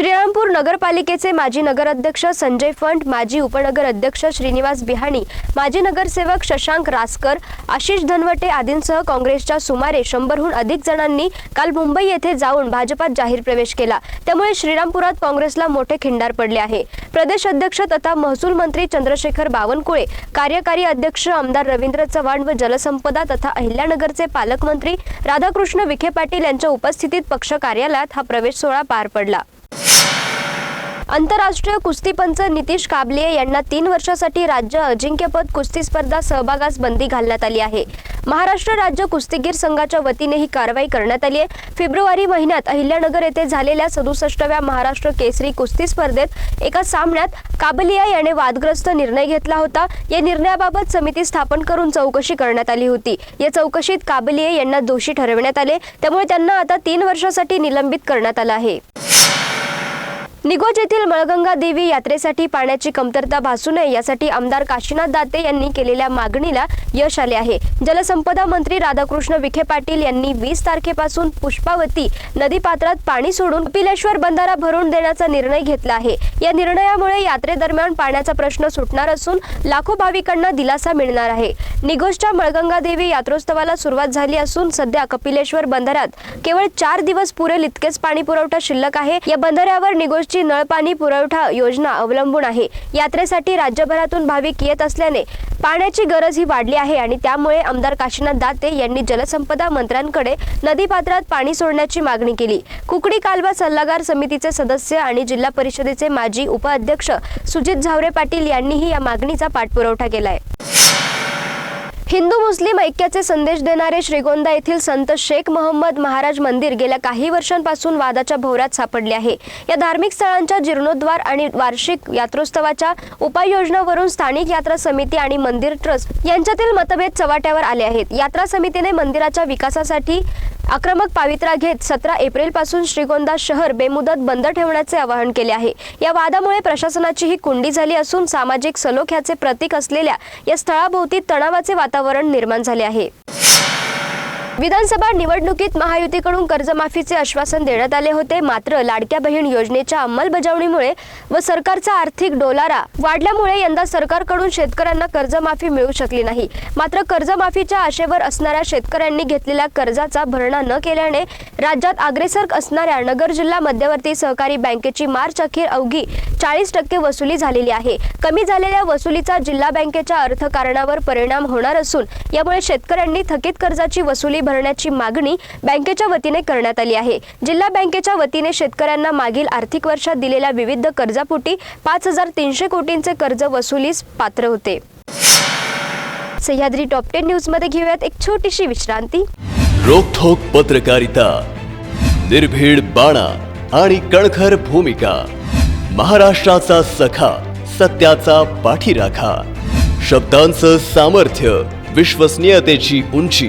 श्रीरामपूर नगरपालिकेचे माजी नगराध्यक्ष संजय फंट माजी उपनगर अध्यक्ष श्रीनिवास बिहाणी माजी नगरसेवक शशांक रासकर आशिष धनवटे आदींसह काँग्रेसच्या सुमारे शंभरहून अधिक जणांनी काल मुंबई येथे जाऊन भाजपात जाहीर प्रवेश केला. त्यामुळे श्रीरामपुरात काँग्रेसला मोठे खिंडार पडले आहे. प्रदेश अध्यक्ष तथा महसूल मंत्री चंद्रशेखर बावनकुळे कार्यकारी अध्यक्ष आमदार रवींद्र चव्हाण व जलसंपदा तथा अहिल्यानगरचे पालकमंत्री राधाकृष्ण विखे पाटील यांच्या उपस्थितीत पक्ष कार्यालयात हा प्रवेश सोहळा पार पडला. आंतरराष्ट्रीय कुस्तीपंच नितीश काबले यांना तीन वर्षासाठी राज्य अजिंक्यपद कुस्ती स्पर्धा सहभागास बंदी घालण्यात आली आहे. महाराष्ट्र राज्य कुस्तीगीर संघाच्या वतीने ही कारवाई करण्यात आली आहे. फेब्रुवारी महिन्यात अहिल्यानगर येथे झालेल्या सदुसष्टव्या महाराष्ट्र केसरी कुस्ती स्पर्धेत एका सामन्यात काबलिया याने वादग्रस्त निर्णय घेतला होता. या निर्णयाबाबत समिती स्थापन करून चौकशी करण्यात आली होती. या चौकशीत काबलिये यांना दोषी ठरविण्यात आले. त्यामुळे त्यांना आता तीन वर्षासाठी निलंबित करण्यात आलं आहे. निगोज येथील मळगंगा देवी यात्रेसाठी पाण्याची कमतरता भासू नये यासाठी आमदार काशीनाथ दाते यांनी केलेल्या मागणीला यश आले आहे. जलसंपदा मंत्री राधाकृष्ण विखे पाटील यांनी वीस तारखेपासून पुष्पावती नदीपात्रात पाणी सोडून कपिलेश्वर बंधारा भरून देण्याचा निर्णय घेतला आहे. या निर्णयामुळे यात्रेदरम्यान पाण्याचा प्रश्न सुटणार असून लाखो भाविकांना दिलासा मिळणार आहे. निगोजच्या मळगंगा देवी यात्रोत्सवाला सुरुवात झाली असून सध्या कपिलेश्वर बंधाऱ्यात केवळ चार दिवस पुरेल इतकेच पाणी पुरवठा शिल्लक आहे. या बंधाऱ्यावर निगोजची नळपाणी पुरवठा योजना अवलंबून आहे. यात्रेसाठी राज्यभरातून भाविक येत असल्याने पाण्याची गरज ही वाढली आहे आणि त्यामुळे आमदार काशीनाथ दाते यांनी जलसंपदा मंत्र्यांकडे नदीपात्रात पाणी सोडण्याची मागणी केली. कुकडी कालवा सल्लागार समितीचे सदस्य आणि जिल्हा परिषदेचे माजी उपाध्यक्ष सुजित झावरे पाटील यांनीही या मागणीचा पाठपुरवठा केलाय. हिंदू मुस्लिम ऐक्याचे संदेश देणारे श्रीगोंदा येथील संत शेख मोहम्मद महाराज मंदिर गेल्या काही वर्षांपासून वादाच्या भोवऱ्यात सापडले आहे. या धार्मिक स्थळांच्या जीर्णोद्वार आणि वार्षिक यात्रोत्सवाच्या उपाययोजनावरून स्थानिक यात्रा समिती आणि मंदिर ट्रस्ट यांच्यातील मतभेद चव्हाट्यावर आले आहेत. यात्रा समितीने मंदिराच्या विकासासाठी आक्रमक पावित्रा घेत सतरा एप्रिलपासून श्रीगोंदा शहर बेमुदत बंद ठेवण्याचे आवाहन केले आहे. या वादामुळे प्रशासनाची ही कुंडी झाली असून सामाजिक सलोख्याचे प्रतीक असलेल्या या स्थळाभोवती तणावाचे वातावरण वातावरण निर्माण झाले आहे. विधानसभा निवडणुकीत महायुतीकडून कर्जमाफीचे आश्वासन देण्यात आले होते. मात्र लाडक्या बहीण योजनेच्या अंमलबजावणीमुळे व सरकारचा आर्थिक डोलारा वाढल्यामुळे यंदा सरकारकडून शेतकऱ्यांना कर्जमाफी मिळू शकली नाही. मात्र कर्जमाफीच्या आशेवर असणाऱ्या शेतकऱ्यांनी घेतलेल्या कर्जाचा भरणा न केल्याने राज्यात अग्रेसर असणाऱ्या नगर जिल्हा मध्यवर्ती सहकारी बँकेची मार्च अखेर अवघी चाळीस टक्के वसुली झालेली आहे. कमी झालेल्या वसुलीचा जिल्हा बँकेच्या अर्थकारणावर परिणाम होणार असून यामुळे शेतकऱ्यांनी थकीत कर्जाची वसुली भरण्याची मागणी बँकेच्या वतीने करण्यात आली आहे. जिल्हा बँकेच्या वतीने शेतकऱ्यांना मागील आर्थिक वर्षात दिलेल्या विविध कर्जापोटी पाच हजार तीनशे कोटींचे कर्ज वसुलीस पात्र होते. सह्याद्री टॉप टेन न्यूजमध्ये घेऊयात एक छोटीशी विश्रांती. रोखोक पत्रकारिता निर्भीड बाणा आणि कणखर भूमिका महाराष्ट्राचा सखा सत्याचा पाठीराखा शब्दांचं सामर्थ्य विश्वसनीयतेची उंची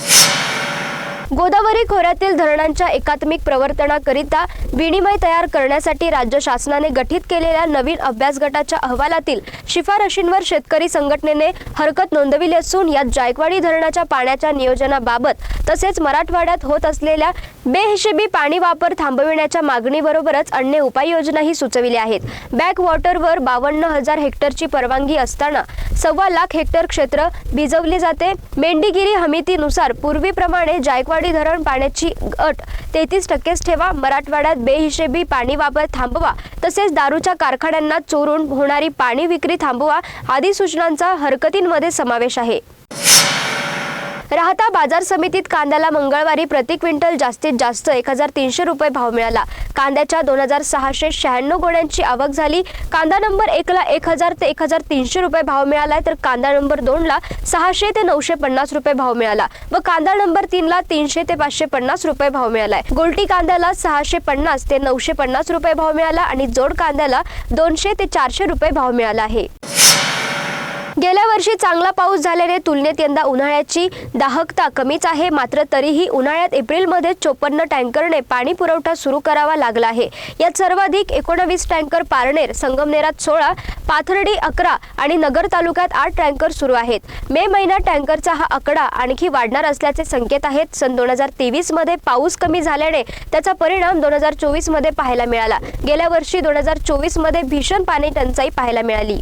गोदावरी खोऱ्यातील धरणांच्या एकात्मिक प्रवर्तनाकरिता विनिमय तयार करण्यासाठी राज्य शासनाने गठीत केलेल्या नवीन अभ्यास गटाच्या अहवालातील शिफारशींवर शेतकरी संघटनेने हरकत नोंदविली असून यात जायकवाडी धरणाच्या पाण्याच्या नियोजनाबाबत तसेच मराठवाड्यात होत असलेल्या बेहिशेबी पाणी वापर थांबविण्याच्या मागणीबरोबरच अन्य उपाययोजनाही सुचविल्या आहेत. बॅक वॉटरवर बावन्न हजार हेक्टरची परवानगी असताना सव्वा लाख हेक्टर क्षेत्र भिजवले जाते. मेंढीगिरी हमितीनुसार पूर्वीप्रमाणे जायकवाडी धरण पाण्याची अट. तेहतीस टक्केच ठेवा. मराठवाड्यात बेहिशेबी पाणी वापर थांबवा. तसेच दारूच्या कारखान्यांना चोरून होणारी पाणी विक्री थांबवा. आदी सूचनांचा हरकतींमध्ये समावेश आहे. राहता बाजार समितीत कांद्याला मंगळवारी प्रति क्विंटल जास्तीत जास्त एक हजार तीनशे रुपये भाव मिळाला. कांद्याच्या दोन हजार सहाशे शहाण्णव गोण्यांची आवक झाली. कांदा नंबर एकला एक हजार ते एक हजार तीनशे रुपये भाव मिळाला तर कांदा नंबर दोनला सहाशे ते नऊशे पन्नास रुपये भाव मिळाला व कांदा नंबर तीनला तीनशे ते पाचशे पन्नास रुपये भाव मिळालाय. गोल्टी कांद्याला सहाशे पन्नास ते नऊशे पन्नास रुपये भाव मिळाला आणि जोड कांद्याला दोनशे ते चारशे रुपये भाव मिळाला आहे. गेल्या वर्षी चांगला पाऊस झाल्याने तुलनेत यंदा उन्हाळ्याची दाहकता कमीच आहे. मात्र तरीही उन्हाळ्यात एप्रिलमध्ये चोपन्न टँकरने पाणी पुरवठा सुरू करावा लागला आहे. यात सर्वाधिक एकोणवीस टँकर पारनेर संगमनेरात सोळा पाथर्डी अकरा आणि नगर तालुक्यात आठ टँकर सुरू आहेत. मे महिन्यात टँकरचा हा आकडा आणखी वाढणार असल्याचे संकेत आहेत. सन दोन हजार तेवीसमध्ये पाऊस कमी झाल्याने त्याचा परिणाम दोन हजार चोवीसमध्ये पाहायला मिळाला. गेल्या वर्षी दोन हजार चोवीसमध्ये भीषण पाणी टंचाई पाहायला मिळाली.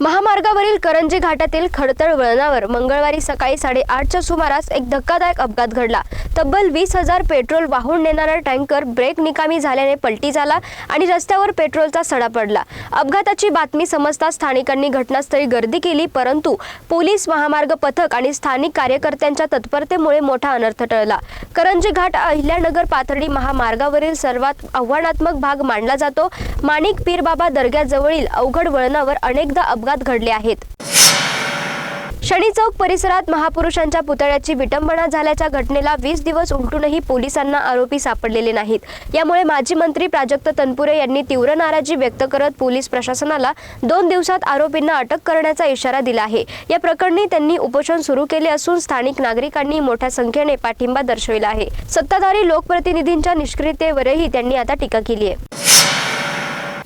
महामार्गावरील करंजी घाटातील खडतळ वळणावर मंगळवारी सकाळी साडेआठच्या सुमारास एक धक्कादायक अपघात घडला. तब्बल वीस हजार पेट्रोल वाहून नेणारा टँकर ब्रेक निकामी झाल्याने पलटी झाला आणि रस्त्यावर पेट्रोलचा सडा पडला. अपघाताची बातमी समजता स्थानिकांनी घटनास्थळी गर्दी केली परंतु पोलीस महामार्ग पथक आणि स्थानिक कार्यकर्त्यांच्या तत्परतेमुळे मोठा अनर्थ टळला. करंजी घाट अहिल्यानगर पाथर्डी महामार्गावरील सर्वात आव्हानात्मक भाग मानला जातो. माणिक पीरबाबा दर्ग्याजवळील अवघड वळणावर अनेकदा अपघात घडले आहेत. शनी चौक परिसरात महापुरुषांच्या पुतळ्याची विटंबना झाल्याच्या घटनेला वीस दिवस उलटूनही पोलिसांना आरोपी सापडलेले नाहीत. यामुळे माजी मंत्री प्राजक्त तनपुरे यांनी तीव्र नाराजी व्यक्त करत पोलीस प्रशासनाला दोन दिवसात आरोपींना अटक करण्याचा इशारा दिला आहे. या प्रकरणी त्यांनी उपोषण सुरू केले असून स्थानिक नागरिकांनी मोठ्या संख्येने पाठिंबा दर्शविला आहे. सत्ताधारी लोकप्रतिनिधींच्या निष्क्रियतेवरही त्यांनी आता टीका केली आहे.